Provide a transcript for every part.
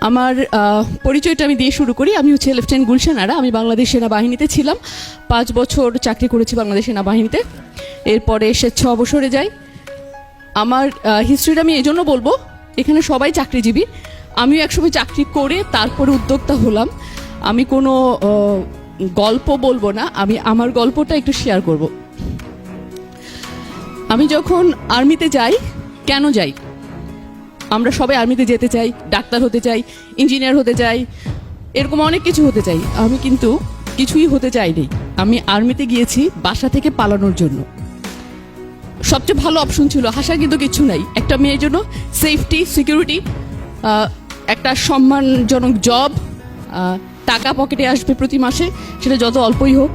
আমার পরিচয়টা আমি দিয়ে শুরু করি। আমি হচ্ছে লেফটেন্যান্ট গুলশান আরা। আমি বাংলাদেশ সেনাবাহিনীতে ছিলাম। পাঁচ বছর চাকরি করেছি বাংলাদেশ সেনাবাহিনীতে। এরপরে স্বেচ্ছা অবসরে যাই। আমার হিস্ট্রিটা আমি এই জন্য বলব, এখানে সবাই চাকরিজীবী। আমিও একসময় চাকরি করে তারপরে উদ্যোক্তা হলাম। আমি কোনো গল্প বলব না। আমি আমার গল্পটা একটু শেয়ার করব। আমি যখন আর্মিতে যাই, কেন যাই? আমরা সবাই আর্মিতে যেতে চাই, ডাক্তার হতে চাই ইঞ্জিনিয়ার হতে চাই, এরকম অনেক কিছু হতে চাই। আমি কিন্তু কিছুই হতে চাইনি। আমি আর্মিতে গিয়েছি বাসা থেকে পালানোর জন্য। সবচেয়ে ভালো অপশন ছিল হাসার কিন্তু কিছু নাই। একটা মেয়ের জন্য সেফটি সিকিউরিটি একটা সম্মানজনক জব টাকা পকেটে আসবে প্রতি মাসে, সেটা যত অল্পই হোক।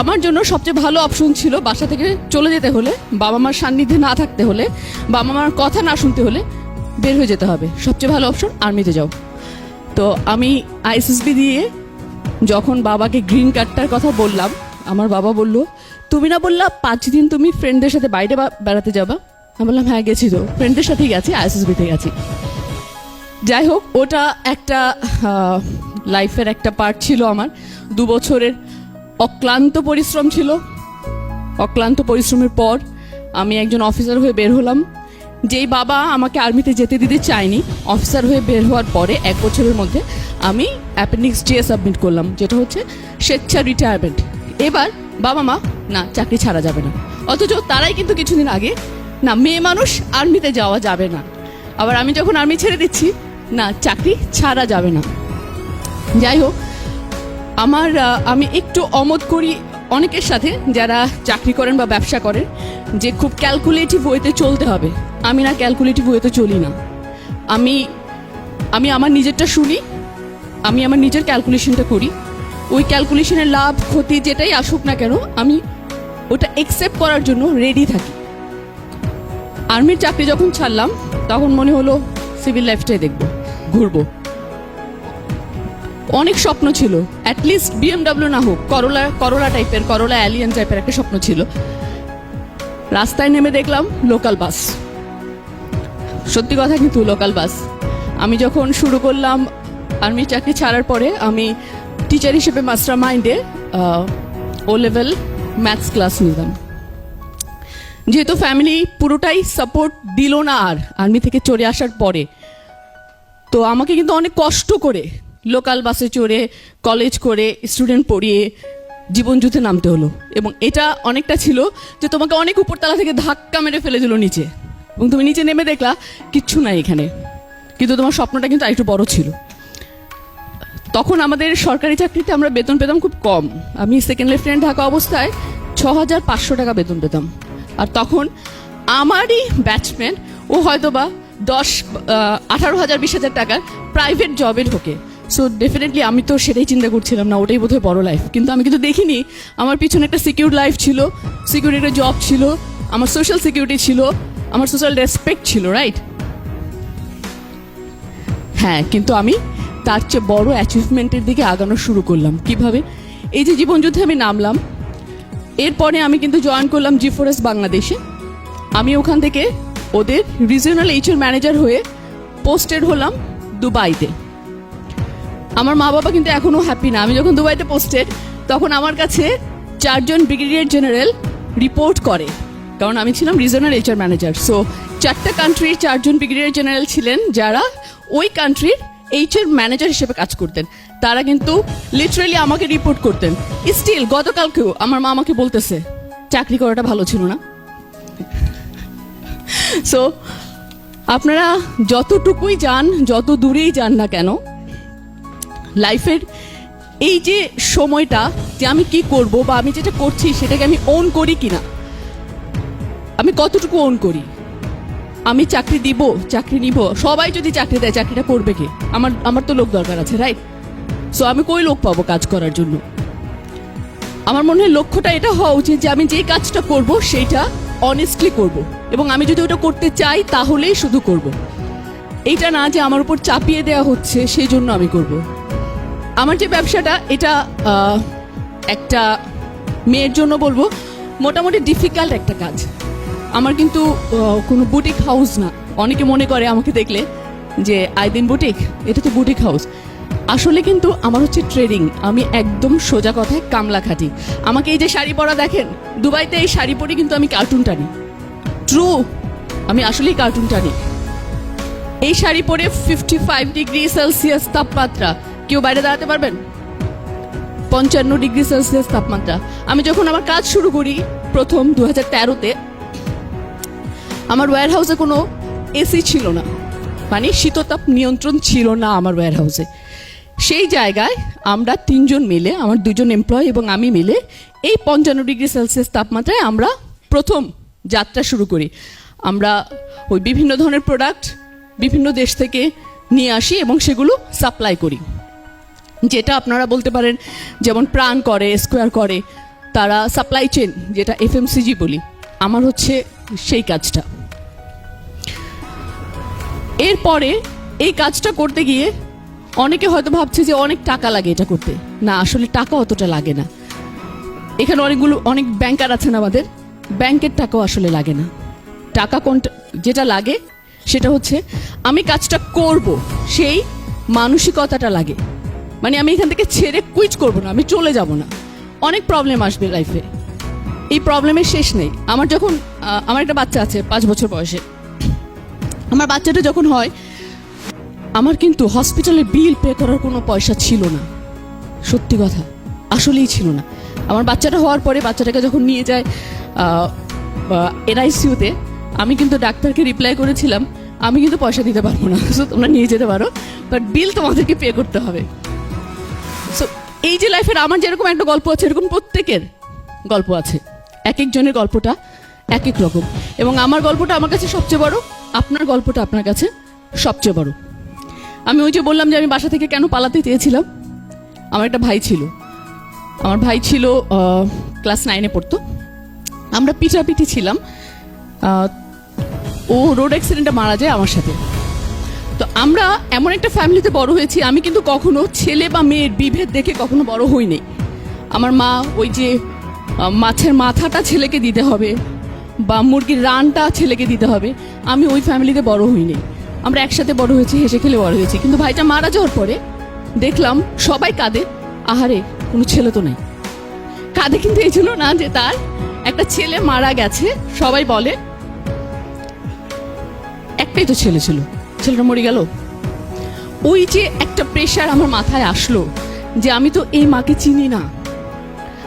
আমার জন্য সবচেয়ে ভালো অপশন ছিল বাসা থেকে চলে যেতে হলে, বাবা মার সান্নিধ্যে না থাকতে হলে, বাবা মার কথা না শুনতে হলে বের হয়ে যেতে হবে। সবচেয়ে ভালো অপশন আর্মিতে যাও। তো আমি আইএসএসবি দিয়ে যখন বাবাকে গ্রিন কার্ডটার কথা বললাম, আমার বাবা বলল, তুমি না বললা পাঁচ দিন তুমি ফ্রেন্ডদের সাথে বাইরে বেড়াতে যাবা? আমি বললাম হ্যাঁ গেছি তো। ফ্রেন্ডদের সাথেই গেছি আইএসএসবিতে গেছি যাই হোক, ওটা একটা লাইফের একটা পার্ট ছিল আমার। দু বছরের অক্লান্ত পরিশ্রম ছিল। অক্লান্ত পরিশ্রমের পর আমি একজন অফিসার হয়ে বের হলাম। যেই বাবা আমাকে আর্মিতে যেতে দিতে চায়নি, অফিসার হয়ে বের হওয়ার পরে এক বছরের মধ্যে আমি অ্যাপেন্ডিক্স ডিএ সাবমিট করলাম, যেটা হচ্ছে স্বেচ্ছা রিটায়ারমেন্ট এবার বাবা মা, না, চাকরি ছাড়া যাবে না। অথচ তারাই কিন্তু কিছুদিন আগে, না, মেয়ে মানুষ আর্মিতে যাওয়া যাবে না। আবার আমি যখন আর্মি ছেড়ে দিচ্ছি, না, চাকরি ছাড়া যাবে না। যাই হোক আমার আমি একটু অমত করি অনেকের সাথে যারা চাকরি করেন বা ব্যবসা করেন যে খুব ক্যালকুলেটিভ ওয়েতে চলতে হবে। আমি না ক্যালকুলেটিভ ওয়েতে চলি না। আমি আমি আমার নিজেরটা শুনি, আমি আমার নিজের ক্যালকুলেশনটা করি। ওই ক্যালকুলেশনের লাভ, ক্ষতি যেটাই আসুক না কেন, আমি ওটা একসেপ্ট করার জন্য রেডি থাকি। আর্মির চাকরি যখন ছাড়লাম, তখন মনে হলো সিভিল লাইফটাই দেখব, ঘুরবো। অনেক স্বপ্ন ছিল। অ্যাটলিস্ট বিএমডাব্লিউ না হোক করোলা করোলা টাইপের করোলা অ্যালিয়ান টাইপের একটা স্বপ্ন ছিল। রাস্তায় নেমে দেখলাম লোকাল বাস সত্যি কথা কিন্তু লোকাল বাস আমি যখন শুরু করলাম আর্মি চাকরি ছাড়ার পরে, আমি টিচার হিসেবে মাস্টার মাইন্ডে ও লেভেল ম্যাথস ক্লাস নিলাম। যেহেতু ফ্যামিলি পুরোটাই সাপোর্ট দিল না আর আর্মি থেকে চলে আসার পরে, তো আমাকে কিন্তু অনেক কষ্ট করে লোকাল বাসে চড়ে কলেজ করে স্টুডেন্ট পড়িয়ে জীবন যুদ্ধে নামতে হলো। এবং এটা অনেকটা ছিল যে তোমাকে অনেক উপরতলা থেকে ধাক্কা মেরে ফেলে দিল নিচে। এবং তুমি নিচে নেমে দেখলা কিচ্ছু নাই এখানে। কিন্তু তোমার স্বপ্নটা কিন্তু আরেকটু বড় ছিল। তখন আমাদের সরকারি চাকরিতে আমরা বেতন পেতাম খুব কম। আমি সেকেন্ড লেফটেন্যান্ট থাকা অবস্থায় ছ হাজার পাঁচশো টাকা বেতন পেতাম। আর তখন আমারই ব্যাচম্যান ও হয়তোবা দশ আঠারো হাজার, বিশ হাজার টাকার প্রাইভেট জবে ঢোকে সো ডেফিনেটলি আমি তো সেটাই চিন্তা করছিলাম না, ওটাই বোধহয় বড় লাইফ কিন্তু আমি কিন্তু দেখিনি, আমার পিছনে একটা সিকিউর লাইফ ছিল সিকিউর একটা জব ছিল, আমার সোশ্যাল সিকিউরিটি ছিল, আমার সোশ্যাল রেসপেক্ট ছিল রাইট হ্যাঁ কিন্তু আমি তার চেয়ে বড় অ্যাচিভমেন্টের দিকে আগানো শুরু করলাম। কীভাবে? এই যে জীবনযুদ্ধে আমি নামলাম, এরপরে আমি কিন্তু জয়েন করলাম জি ফোরেস বাংলাদেশে। আমি ওখান থেকে ওদের রিজিওনাল এইচআর ম্যানেজার হয়ে পোস্টেড হলাম দুবাইতে। আমার মা বাবা কিন্তু এখনও হ্যাপি না। আমি যখন দুবাইতে পোস্টেড তখন আমার কাছে চারজন ব্রিগেডিয়ার জেনারেল রিপোর্ট করে। কারণ আমি ছিলাম রিজনাল এইচআর ম্যানেজার সো চারটা কান্ট্রির চারজন ব্রিগেডিয়ার জেনারেল ছিলেন যারা ওই কান্ট্রির এইচআর ম্যানেজার হিসেবে কাজ করতেন। তারা কিন্তু লিটারেলি আমাকে রিপোর্ট করতেন। স্টিল গতকালকেও আমার মা আমাকে বলতেছে, চাকরি করাটা ভালো ছিল না। সো আপনারা যতটুকুই যান, যত দূরেই যান না কেন লাইফের এই যে সময়টা যে আমি কি করব বা আমি যেটা করছি সেটাকে আমি ওন করি কিনা? আমি কতটুকু ওন করি? আমি চাকরি দিব, চাকরি নিব, সবাই যদি চাকরি দেয়, চাকরিটা করবে কে? আমার আমার তো লোক দরকার আছে রাইট সো আমি কই লোক পাবো কাজ করার জন্য? আমার মনে হয় লক্ষ্যটা এটা হওয়া উচিত যে আমি যে কাজটা করব সেইটা অনেস্টলি করব। এবং আমি যদি ওটা করতে চাই, তাহলেই শুধু করব। এইটা না যে আমার উপর চাপিয়ে দেওয়া হচ্ছে, সেই জন্য আমি করব। আমার যে ব্যবসাটা, এটা একটা মেয়ের জন্য বলব, মোটামুটি ডিফিকাল্ট একটা কাজ। আমার কিন্তু কোনো বুটিক হাউস না। অনেকে মনে করে আমাকে দেখলে যে, আইদিন বুটিক এটা তো বুটিক হাউস আসলে কিন্তু আমার হচ্ছে ট্রেডিং আমি একদম সোজা কথায় কামলা খাটি আমাকে এই যে শাড়ি পরা দেখেন, দুবাইতে এই শাড়ি পরে কিন্তু আমি কার্টুন টানি। ট্রু আমি আসলেই কার্টুন টানি। এই শাড়ি পরে ফিফটি ফাইভ ডিগ্রি সেলসিয়াস তাপমাত্রা। কেউ বাইরে দাঁড়াতে পারবেন? পঞ্চান্ন ডিগ্রি সেলসিয়াস তাপমাত্রা। আমি যখন আমার কাজ শুরু করি, প্রথম দু হাজার তেরোতে, আমার ওয়্যার হাউসে কোনো এসি ছিল না। মানে শীততাপ নিয়ন্ত্রণ ছিল না আমার ওয়্যার হাউসে সেই জায়গায় আমরা তিনজন মিলে, আমার দুজন এমপ্লয় এবং আমি মিলে, এই পঞ্চান্ন ডিগ্রি সেলসিয়াস তাপমাত্রায় আমরা প্রথম যাত্রা শুরু করি। আমরা ওই বিভিন্ন ধরনের প্রোডাক্ট বিভিন্ন দেশ থেকে নিয়ে আসি এবং সেগুলো সাপ্লাই করি। যেটা আপনারা বলতে পারেন যেমন প্রাণ করে স্কোয়ার করে, তারা সাপ্লাই চেন যেটা এফএমসিজি বলি। আমার হচ্ছে সেই কাজটা। এরপরে এই কাজটা করতে গিয়ে অনেকে হয়তো ভাবছে যে অনেক টাকা লাগে এটা করতে। না, আসলে টাকা অতটা লাগে না। এখানে অনেকগুলো, অনেক ব্যাংকার আছেন আমাদের। ব্যাংকের টাকাও আসলে লাগে না। টাকা কোনটা, যেটা লাগে সেটা হচ্ছে আমি কাজটা করব, সেই মানসিকতাটা লাগে। মানে আমি এখান থেকে ছেড়ে কুইট করব না, আমি চলে যাব না। অনেক প্রবলেম আসবে লাইফে এই প্রবলেমের শেষ নেই। আমার যখন আমার একটা বাচ্চা আছে, পাঁচ বছর বয়সে। আমার বাচ্চাটা যখন হয়, আমার কিন্তু হসপিটালে বিল পে করার কোনো পয়সা ছিল না। সত্যি কথা, আসলেই ছিল না। আমার বাচ্চাটা হওয়ার পরে বাচ্চাটাকে যখন নিয়ে যায় এনআইসিউতে আমি কিন্তু ডাক্তারকে রিপ্লাই করেছিলাম, আমি কিন্তু পয়সা দিতে পারব না। তোমরা নিয়ে যেতে পারো বাট বিল তোমাদেরকে পে করতে হবে। সো এই যে লাইফের আমার যেরকম একটা গল্প আছে, এরকম প্রত্যেকের গল্প আছে। এক একজনের গল্পটা এক এক রকম। এবং আমার গল্পটা আমার কাছে সবচেয়ে বড়, আপনার গল্পটা আপনার কাছে সবচেয়ে বড়। আমি ওই যে বললাম যে আমি বাসা থেকে কেন পালাতে চেয়েছিলাম? আমার একটা ভাই ছিল। আমার ভাই ছিল ক্লাস নাইনে পড়তো। আমরা পিটাপিটি ছিলাম। ও রোড অ্যাক্সিডেন্টে মারা যায় আমার সাথে। আমরা এমন একটা ফ্যামিলিতে বড় হয়েছি, আমি কিন্তু কখনো ছেলে বা মেয়ের বিভেদ দেখে কখনো বড় হইনি। আমার মা ওই যে মাছের মাথাটা ছেলেকে দিতে হবে বা মুরগির রানটা ছেলেকে দিতে হবে, আমি ওই ফ্যামিলিতে বড় হইনি। আমরা একসাথে বড় হয়েছি, হেসে খেলে বড় হয়েছি, কিন্তু ভাইটা মারা যাওয়ার পরে দেখলাম সবাই কাঁদে, আহারে, কোনো ছেলে তো নাই। কাঁদে কিন্তু এই জন্য না যে তার একটা ছেলে মারা গেছে, সবাই বলে, একটাই তো ছেলে ছিল। ছেলেটা মরে গেল। ওই যে একটা প্রেশার আমার মাথায় আসলো যে আমি তো এই মাকে চিনি না।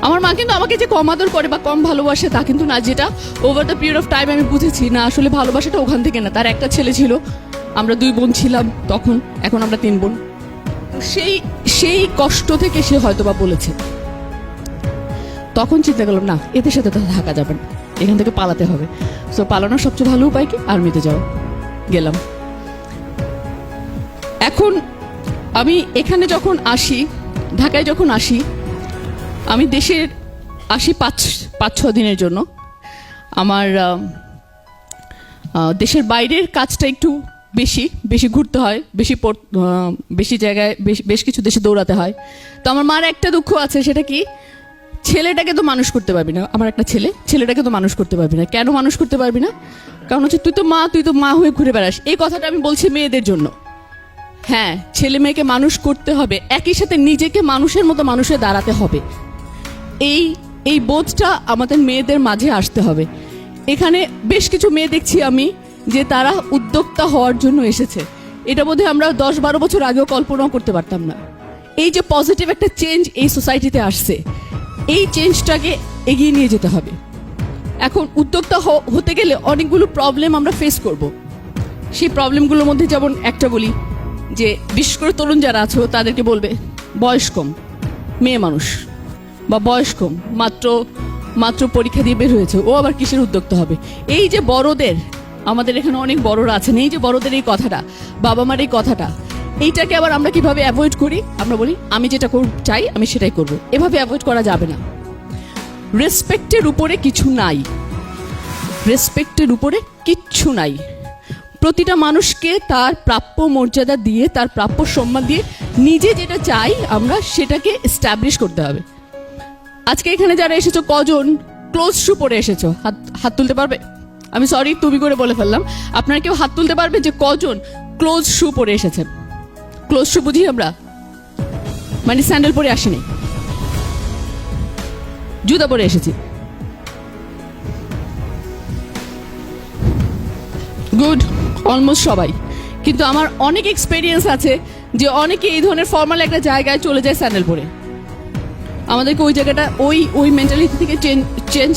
আমার মা কিন্তু আমাকে যে কম আদর করে বা কম ভালোবাসে তা কিন্তু না, যেটা over the period of time আমি বুঝেছি না, আসলে ভালোবাসাটা ওখান থেকে না। তার একটা ছেলে ছিল, আমরা দুই বোন ছিলাম তখন, এখন আমরা তিন বোন। সেই সেই কষ্ট থেকে সে হয়তো বা বলেছে। তখন চিন্তা করলাম, না, এদের সাথে তো থাকা যাবে না। এখান থেকে পালাতে হবে। সো পালানোর সবচেয়ে ভালো উপায় কি? আর্মিতে যাও গেলাম। এখন আমি এখানে যখন আসি, ঢাকায় যখন আসি, আমি দেশের আসি পাঁচ পাঁচ, ছ দিনের জন্য। আমার দেশের বাইরের কাজটা একটু বেশি বেশি ঘুরতে হয়, বেশি বেশি জায়গায়, বেশ- বেশ কিছু দেশে দৌড়াতে হয়। তো আমার মার একটা দুঃখ আছে, সেটা কি? ছেলেটাকে তো মানুষ করতে পারবি না। আমার একটা ছেলে, ছেলেটাকে তো মানুষ করতে পারবি না। কেন মানুষ করতে পারবি না? কারণ হচ্ছে তুই তো মা, তুই তো মা হয়ে ঘুরে বেড়াস। এই কথাটা আমি বলছি মেয়েদের জন্য। হ্যাঁ। ছেলে মেয়েকে মানুষ করতে হবে, একই সাথে নিজেকে মানুষের মতো মানুষে দাঁড়াতে হবে। এই এই বোধটা আমাদের মেয়েদের মাঝে আসতে হবে। এখানে বেশ কিছু মেয়ে দেখছি আমি, যে তারা উদ্যোক্তা হওয়ার জন্য এসেছে। এটা বোধহয় আমরা দশ বারো বছর আগেও কল্পনাও করতে পারতাম না। এই যে পজিটিভ একটা চেঞ্জ এই সোসাইটিতে আসছে, এই চেঞ্জটাকে এগিয়ে নিয়ে যেতে হবে। এখন উদ্যোক্তা হতে গেলে অনেকগুলো প্রবলেম আমরা ফেস করব। সেই প্রবলেমগুলোর মধ্যে যেমন একটা বলি যে বিশেষ করে তরুণ যারা আছো, তাদেরকে বলবে, বয়স কম, মেয়ে মানুষ, বা বয়স কম, মাত্র মাত্র পরীক্ষা দিয়ে বের হয়েছে, ও আবার কিসের উদ্যোক্তা হবে? এই যে বড়দের, আমাদের এখানে অনেক বড়রা আছেন, এই যে বড়দের এই কথাটা বাবা মার এই কথাটা, এইটাকে আবার আমরা কীভাবে অ্যাভয়েড করি? আমরা বলি, আমি যেটা চাই, আমি সেটাই করব। এভাবে অ্যাভয়েড করা যাবে না। রেসপেক্টের উপরে কিছু নাই। রেসপেক্টের উপরে কিচ্ছু নাই। প্রতিটা মানুষকে তার প্রাপ্য মর্যাদা দিয়ে, তার প্রাপ্য সম্মান দিয়ে নিজে যেটা চাই আমরা সেটাকে এস্টাবলিশ করতে হবে। আজকে এখানে যারা এসেছ, কজন? ক্লোজ শু পরে এসেছ। হাত হাত তুলতে পারবে? আমি সরি তুমি করে বলে ফেললাম। আপনারা কেউ হাত তুলতে পারবে যে কজন ক্লোজ শু পরে এসেছেন ক্লোজ শু বুঝি আমরা? মানে স্যান্ডেল পরে আসিনি। জুতা পরে এসেছি। গুড অলমোস্ট সবাই। কিন্তু আমার অনেক এক্সপেরিয়েন্স আছে যে অনেকে এই ধরনের ফর্মাল একটা জায়গায় চলে যায় স্যান্ডেল পরে আমাদেরকে ওই জায়গাটা, ওই ওই মেন্টালিটি থেকে চেঞ্জ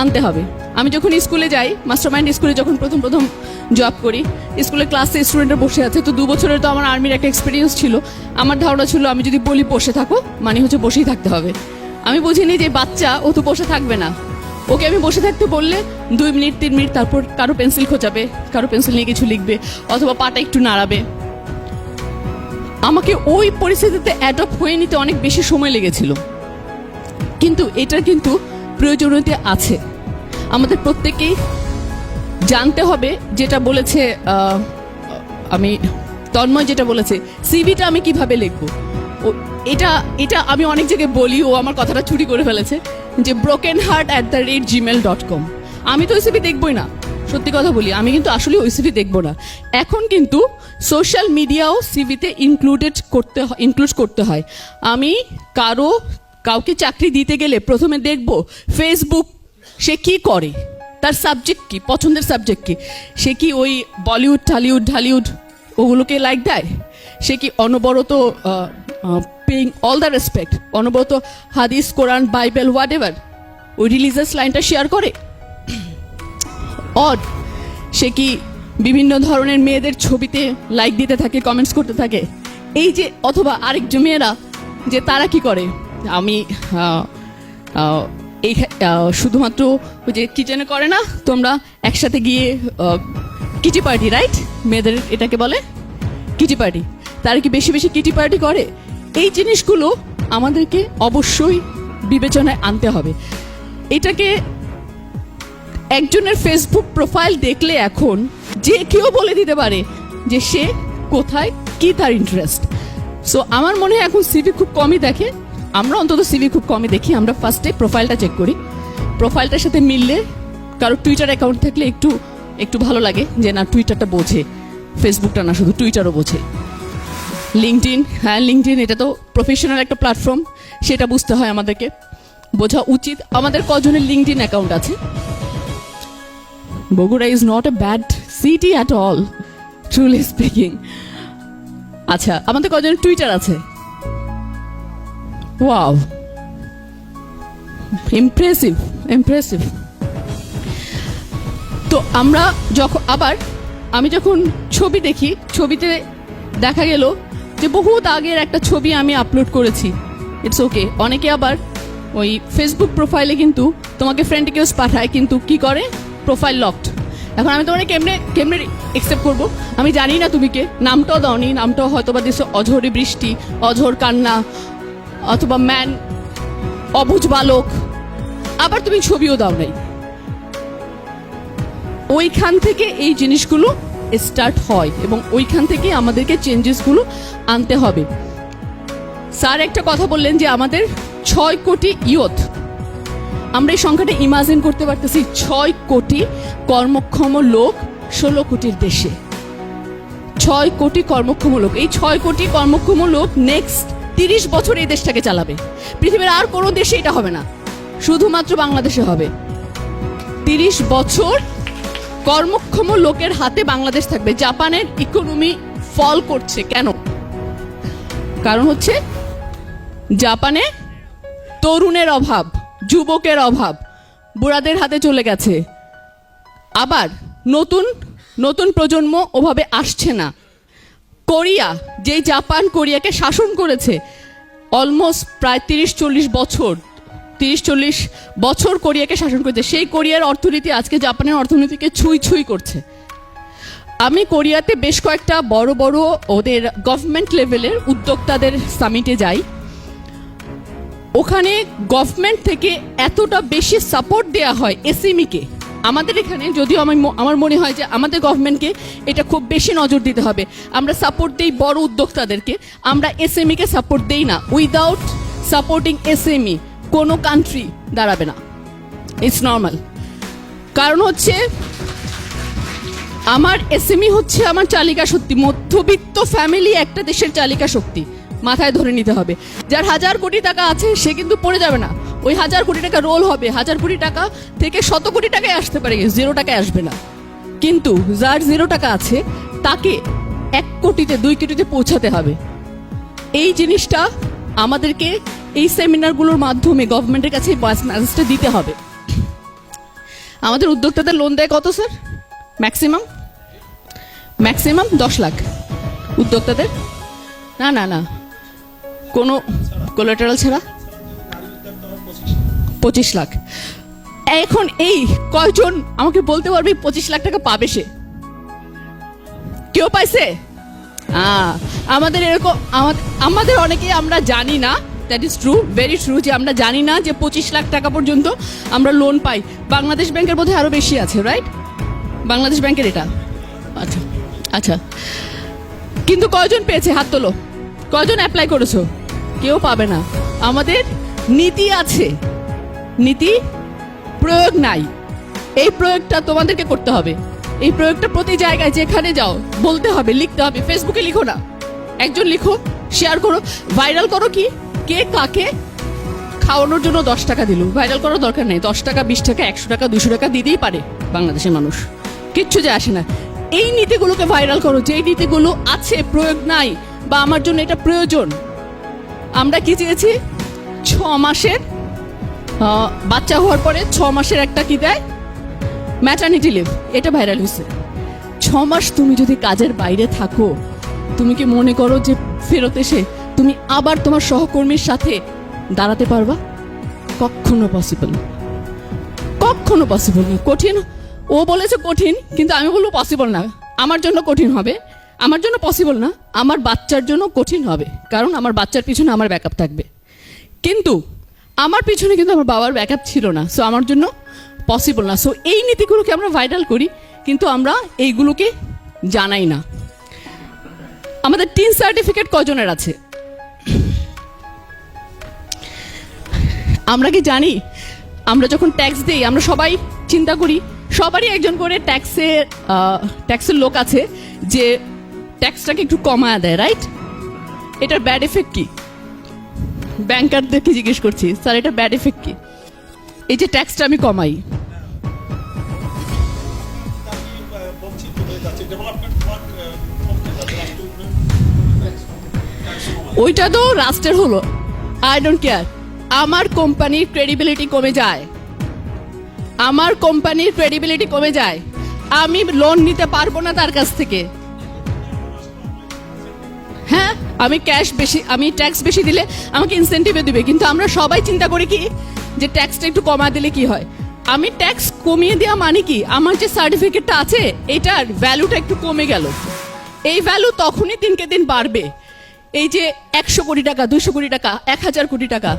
আনতে হবে। আমি যখন স্কুলে যাই মাস্টার মাইন্ড স্কুলে যখন প্রথম প্রথম জব করি, স্কুলে ক্লাসে স্টুডেন্টরা বসে আছে, তো দু বছরের তো আমার আর্মির একটা এক্সপিরিয়েন্স ছিল। আমার ধারণা ছিল আমি যদি বলি বসে থাকো মানে হচ্ছে বসেই থাকতে হবে। আমি বুঝিনি যে বাচ্চা, ও তো বসে থাকবে না। ওকে আমি বসে থাকতে বললে দুই মিনিট, তিন মিনিট, তারপর কারও পেন্সিল খোঁচাবে, কারও পেন্সিল নিয়ে কিছু লিখবে, অথবা পাটা একটু নাড়াবে। আমাকে ওই পরিস্থিতিতে অ্যাডপ্ট হয়ে নিতে অনেক বেশি সময় লেগেছিল। কিন্তু এটার কিন্তু প্রয়োজনীয়তা আছে। আমাদের প্রত্যেকেই জানতে হবে যেটা বলেছে আমি, তন্ময় যেটা বলেছে সিভিটা আমি কীভাবে লিখব? এটা এটা আমি অনেক জায়গায় বলি, ও আমার কথাটা চুরি করে ফেলেছে। যে broken heart at the rate Gmail dot com আমি তো ওই সিভি দেখবই না, সত্যি কথা বলি। আমি কিন্তু আসলে ওই সিভি দেখব না। এখন কিন্তু সোশ্যাল মিডিয়াও সিভিতে ইনক্লুডেড করতে ইনক্লুড করতে হয়। আমি কারও কাউকে চাকরি দিতে গেলে প্রথমে দেখব ফেসবুক সে কি করে, তার সাবজেক্ট কি, পছন্দের সাবজেক্ট কি। সে কি ওই বলিউড টালিউড ঢালিউড ওগুলোকে লাইক দেয়? সে কি অনবরত পেইং অল দ্য রেসপেক্ট অনবরত হাদিস, কোরআন, বাইবেল হোয়াট এভার ওই রিলিজিয়াস লাইনটা শেয়ার করে। অড সে কি বিভিন্ন ধরনের মেয়েদের ছবিতে লাইক দিতে থাকে কমেন্টস করতে থাকে। এই যে, অথবা আরেকজন মেয়েরা, যে তারা কি করে? আমি এই শুধুমাত্র ওই যে কিচেনে করে না, তোমরা একসাথে গিয়ে কিটি পার্টি রাইট মেয়েদের এটাকে বলে কিটি পার্টি তারা কি বেশি বেশি কিটি পার্টি করে? এই জিনিসগুলো আমাদেরকে অবশ্যই বিবেচনায় আনতে হবে। এটাকে একজনের ফেসবুক প্রোফাইল দেখলে এখন যে কেউ বলে দিতে পারে যে সে কোথায়, কি তার ইন্টারেস্ট সো আমার মনে হয় এখন সিভি খুব কমই দেখে। আমরা অন্তত সিভি খুব কমই দেখি। আমরা ফার্স্টে প্রোফাইলটা চেক করি। প্রোফাইলটার সাথে মিললে কারও টুইটার অ্যাকাউন্ট থাকলে একটু একটু ভালো লাগে যে, না টুইটারটা বোঝে। ফেসবুকটা না, শুধু টুইটারও বোঝে। লিঙ্কডিন হ্যাঁ লিঙ্কডিন এটা তো প্রফেশনাল একটা প্ল্যাটফর্ম সেটা বুঝতে হয় আমাদেরকে, বোঝা উচিত। আমাদের কজনের লিঙ্কডিন অ্যাকাউন্ট আছে। Bogura is not a bad city at all truly speaking আচ্ছা আমাদের কজন টুইটার আছে? ওয়াও ইমপ্রেসিভ ইমপ্রেসিভ তো আমরা যখন আবার আমি যখন ছবি দেখি, ছবিতে দেখা গেল যে বহুত আগের একটা ছবি আমি আপলোড করেছি। ইটস ওকে অনেকে আবার ওই ফেসবুক প্রোফাইলে কিন্তু তোমাকে ফ্রেন্ড রিকোয়েস্ট পাঠায়, কিন্তু কি করে? প্রোফাইল লকড এখন আমি তোমাকে কেমনে কেমনে একসেপ্ট করব? আমি জানি না তুমি কে। নামটাও দাওনি। নামটাও হয়তো বা দিছো অঝরে বৃষ্টি, অঝর কান্না, অথবা ম্যান অবুজ বালক। আবার তুমি ছবিও দাও নাই। ওইখান থেকে এই জিনিসগুলো স্টার্ট হয় এবং ওইখান থেকে আমাদেরকে চেঞ্জেসগুলো আনতে হবে। স্যার একটা কথা বললেন যে আমাদের ছয় কোটি ইয়থ আমরা এই সংখ্যাটা ইমাজিন করতে পারতেছি, ছয় কোটি কর্মক্ষম লোক ষোলো কোটির দেশে ছয় কোটি কর্মক্ষম লোক। এই ছয় কোটি কর্মক্ষম লোক নেক্সট তিরিশ বছর এই দেশটাকে চালাবে। পৃথিবীর আর কোনো দেশে এটা হবে না। শুধুমাত্র বাংলাদেশে হবে। তিরিশ বছর কর্মক্ষম লোকের হাতে বাংলাদেশ থাকবে। জাপানের ইকোনমি ফল করছে কেন? কারণ হচ্ছে জাপানে তরুণের অভাব, যুবকের অভাব, বুড়াদের হাতে চলে গেছে। আবার নতুন নতুন প্রজন্ম ওভাবে আসছে না। কোরিয়া যে জাপান কোরিয়াকে শাসন করেছে অলমোস্ট প্রায় তিরিশ চল্লিশ বছর তিরিশ চল্লিশ বছর কোরিয়াকে শাসন করেছে। সেই কোরিয়ার অর্থনীতি আজকে জাপানের অর্থনীতিকে ছুঁই ছুঁই করছে। আমি কোরিয়াতে বেশ কয়েকটা বড় বড় ওদের গভর্নমেন্ট লেভেলের উদ্যোক্তাদের সামিটে যাই। ওখানে গভর্নমেন্ট থেকে এতটা বেশি সাপোর্ট দেওয়া হয় এসএমইকে। আমাদের এখানে যদিও আমি আমার মনে হয় যে আমাদের গভর্নমেন্টকে এটা খুব বেশি নজর দিতে হবে। আমরা সাপোর্ট দিই বড় উদ্যোক্তাদেরকে, আমরা এসএমইকে সাপোর্ট দেই না। উইদাউট সাপোর্টিং এসএমই কোনো কান্ট্রি দাঁড়াবে না। ইটস নর্মাল কারণ হচ্ছে, আমার এসএমই হচ্ছে আমার চালিকা শক্তি, মধ্যবিত্ত ফ্যামিলি একটা দেশের চালিকা শক্তি, মাথায় ধরে নিতে হবে। যার হাজার কোটি টাকা আছে, সে কিন্তু পড়ে যাবে না। ওই হাজার কোটি টাকা রোল হবে, হাজার কোটি টাকা থেকে শত কোটি টাকায় আসতে পারে জিরো টাকায় আসবে না। কিন্তু যার জিরো টাকা আছে, তাকে এক কোটিতে, দুই কোটিতে পৌঁছাতে হবে। এই জিনিসটা আমাদেরকে এই সেমিনারগুলোর মাধ্যমে গভর্নমেন্টের কাছে মেসেজটা দিতে হবে। আমাদের উদ্যোক্তাদের লোন দেয় কত স্যার ম্যাক্সিমাম ম্যাক্সিমাম দশ লাখ উদ্যোক্তাদের? না না না। কোনো কোলাটারাল ছাড়া? পঁচিশ লাখ। এখন এই কয়জন আমাকে বলতে পারবে পঁচিশ লাখ টাকা পাবে সে? কেউ পাইছে? আমাদের এরকম, আমাদের অনেকে আমরা জানি না that is true very true যে আমরা জানি না যে পঁচিশ লাখ টাকা পর্যন্ত আমরা লোন পাই। বাংলাদেশ ব্যাংকের মধ্যে আরও বেশি আছে রাইট বাংলাদেশ ব্যাংকের এটা। আচ্ছা আচ্ছা। কিন্তু কয়জন পেয়েছে? হাত তোলো। কয়জন অ্যাপ্লাই করেছ? কেউ পাবে না। আমাদের নীতি আছে। নীতি প্রয়োগ নাই। এই প্রয়োগটা তোমাদেরকে করতে হবে। এই প্রয়োগটা প্রতি জায়গায় যেখানে যাও, বলতে হবে, লিখতে হবে। ফেসবুকে লিখো না। একজন লিখো শেয়ার করো। ভাইরাল করো কি? কে কাকে খাওয়ানোর জন্য দশ টাকা দিল। ভাইরাল করার দরকার নেই। দশ টাকা, বিশ টাকা, একশো টাকা, দুশো টাকা দিতেই পারে বাংলাদেশের মানুষ। কিচ্ছু যে আসে না। এই নীতিগুলোকে ভাইরাল করো। যে নীতিগুলো আছে, প্রয়োগ নাই বা আমার জন্য এটা প্রয়োজন। আমরা কি চেয়েছি? ছ মাসের বাচ্চা হওয়ার পরে ছ মাসের একটা কি দেয়? ম্যাটার্নিটি লিভ এটা ভাইরাল হয়েছে। ছ মাস তুমি যদি কাজের বাইরে থাকো, তুমি কি মনে করো যে ফেরত এসে তুমি আবার তোমার সহকর্মীর সাথে দাঁড়াতে পারবা? কখনো পসিবল কখনো পসিবল না। কঠিন। ও বলেছে কঠিন, কিন্তু আমি বলব পসিবল না। আমার জন্য কঠিন হবে। আমার জন্য পসিবল না। আমার বাচ্চার জন্য কঠিন হবে। কারণ আমার বাচ্চার পিছনে আমার ব্যাকআপ থাকবে। কিন্তু আমার পিছনে কিন্তু আমার বাবার ব্যাকআপ ছিল না। সো আমার জন্য পসিবল না। সো এই নীতিগুলোকে আমরা ভাইরাল করি, কিন্তু আমরা এইগুলোকে জানাই না। আমাদের টিন সার্টিফিকেট কজনের আছে? আমরা কি জানি? আমরা যখন ট্যাক্স দিই, আমরা সবাই চিন্তা করি, সবারই একজন করে ট্যাক্সের ট্যাক্সের লোক আছে যে ট্যাক্সটাকে একটু কমায় দেয় রাইট এটার ব্যাড এফেক্ট কি? ব্যাংকারদেরকে জিজ্ঞেস করছি? স্যার, এটা ব্যাড এফেক্ট কি? এই যে ট্যাক্সটা আমি কমাই। ওইটা তো রাষ্ট্রের হলো। আই ডোন্ট কেয়ার আমার কোম্পানির ক্রেডিবিলিটি কমে যায়। আমার কোম্পানির ক্রেডিবিলিটি কমে যায়। আমি লোন নিতে পারব না তার কাছ থেকে। হ্যাঁ আমি ক্যাশ বেশি, আমি ট্যাক্স বেশি দিলে আমাকে ইনসেন্টিভে দিবে। কিন্তু আমরা সবাই চিন্তা করি কি, যে ট্যাক্সটা একটু কমা দিলে কি হয়। আমি ট্যাক্স কমিয়ে দেওয়া মানে কি? আমার যে সার্টিফিকেটটা আছে, এটার ভ্যালুটা একটু কমে গেল। এই ভ্যালু তখনই দিনকে দিন বাড়বে। এই যে একশো কোটি টাকা, দুইশো কোটি টাকা, এক হাজার কোটি টাকা,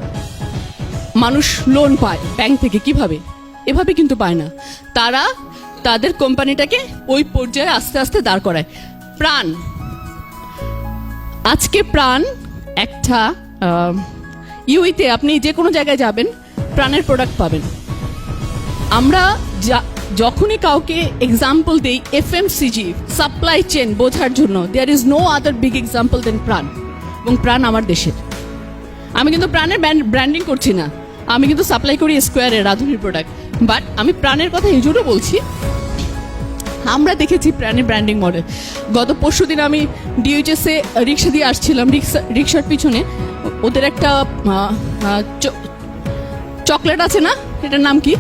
মানুষ লোন পায় ব্যাংক থেকে কীভাবে? এভাবে কিন্তু পায় না। তারা তাদের কোম্পানিটাকে ওই পর্যায়ে আস্তে আস্তে দাঁড় করায়। প্রাণ। আজকে প্রাণ একটা ইউইতে আপনি যে কোনো জায়গায় যাবেন, প্রাণের প্রোডাক্ট পাবেন। আমরা যখনই কাউকে এক্সাম্পল দিই এফএমসিজি সাপ্লাই চেন বোঝার জন্য there is no other big example than Pran. এবং প্রাণ আমার দেশের। আমি কিন্তু প্রাণের ব্র্যান্ডিং করছি না। আমি কিন্তু সাপ্লাই করি স্কোয়ারের রাধুনির প্রোডাক্ট বাট আমি প্রাণের কথা এই জন্য বলছি, আমরা দেখেছি প্রাণের ব্র্যান্ডিং মডেল গত পরশু দিন আমি ডিএইচএসে রিক্সা দিয়ে আসছিলাম, রিক্সা রিক্সার পিছনে। ওদের একটা চকলেট আছে না? এটার নাম কি?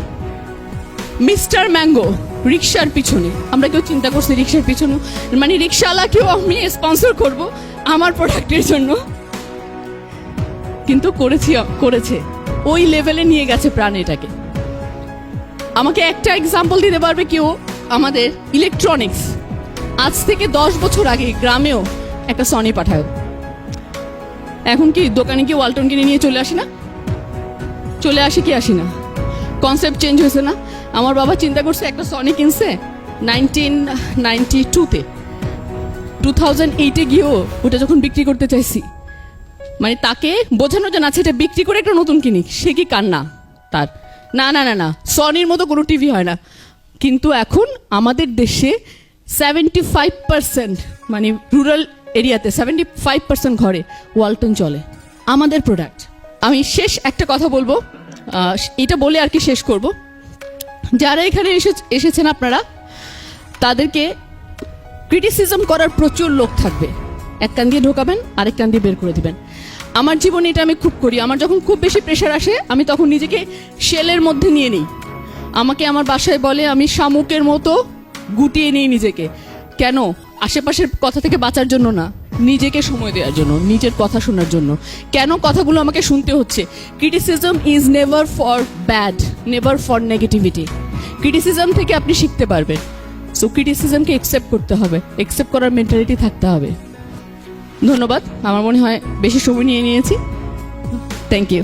মিস্টার ম্যাঙ্গো, রিক্সার পিছনে। আমরা কেউ চিন্তা করছি রিক্সার পিছনে। মানে রিক্সাওয়ালাকেও আমি স্পন্সর করব। আমার প্রোডাক্টের জন্য। কিন্তু করেছি, করেছে। ওই লেভেলে নিয়ে গেছে প্রাণ এটাকে। আমাকে একটা এক্সাম্পল দিতে পারবে কেউ আমাদের ইলেকট্রনিক্স আজ থেকে দশ বছর আগে গ্রামেও একটা সনি পাঠায় এখন কি দোকানে কি ওয়ালটন কিনে নিয়ে চলে আসি না? চলে আসি কি আসি না? কনসেপ্ট চেঞ্জ হয়েছে না? আমার বাবা চিন্তা করছে একটা সনি কিনছে নাইনটিন নাইনটি টুতে টু থাউজেন্ড এইটে গিয়েও ওটা যখন বিক্রি করতে চাইছি মানে তাকে বোঝানো যে না সেটা বিক্রি করে একটা নতুন কিনি, সে কি কান্না তার? না না না না সনির মতো কোনো টিভি হয় না। কিন্তু এখন আমাদের দেশে সেভেন্টি ফাইভ পার্সেন্ট মানে রুরাল এরিয়াতে সেভেন্টি ফাইভ পার্সেন্ট ঘরে ওয়ালটন চলে। আমাদের প্রোডাক্ট আমি শেষ একটা কথা বলব এটা বলে আর কি শেষ করব। যারা এখানে এসে এসেছেন আপনারা, তাদেরকে ক্রিটিসিজম করার প্রচুর লোক থাকবে। এক কান দিয়ে ঢোকাবেন, আরেক কান দিয়ে বের করে দিবেন। আমার জীবনে এটা আমি খুব করি। আমার যখন খুব বেশি প্রেশার আসে, আমি তখন নিজেকে শেলের মধ্যে নিয়ে নিই। আমাকে আমার বাসায় বলে, আমি শামুকের মতো গুটিয়ে নিই নিজেকে। কেন? আশেপাশের কথা থেকে বাঁচার জন্য না। নিজেকে সময় দেওয়ার জন্য, নিজের কথা শোনার জন্য। কেন কথাগুলো আমাকে শুনতে হচ্ছে? Criticism is never for bad never for negativity criticism থেকে আপনি শিখতে পারবেন। সো ক্রিটিসিজমকে একসেপ্ট করতে হবে। একসেপ্ট করার মেন্টালিটি থাকতে হবে। ধন্যবাদ। আমার মনে হয় বেশি সময় নিয়ে নিয়েছি। Thank you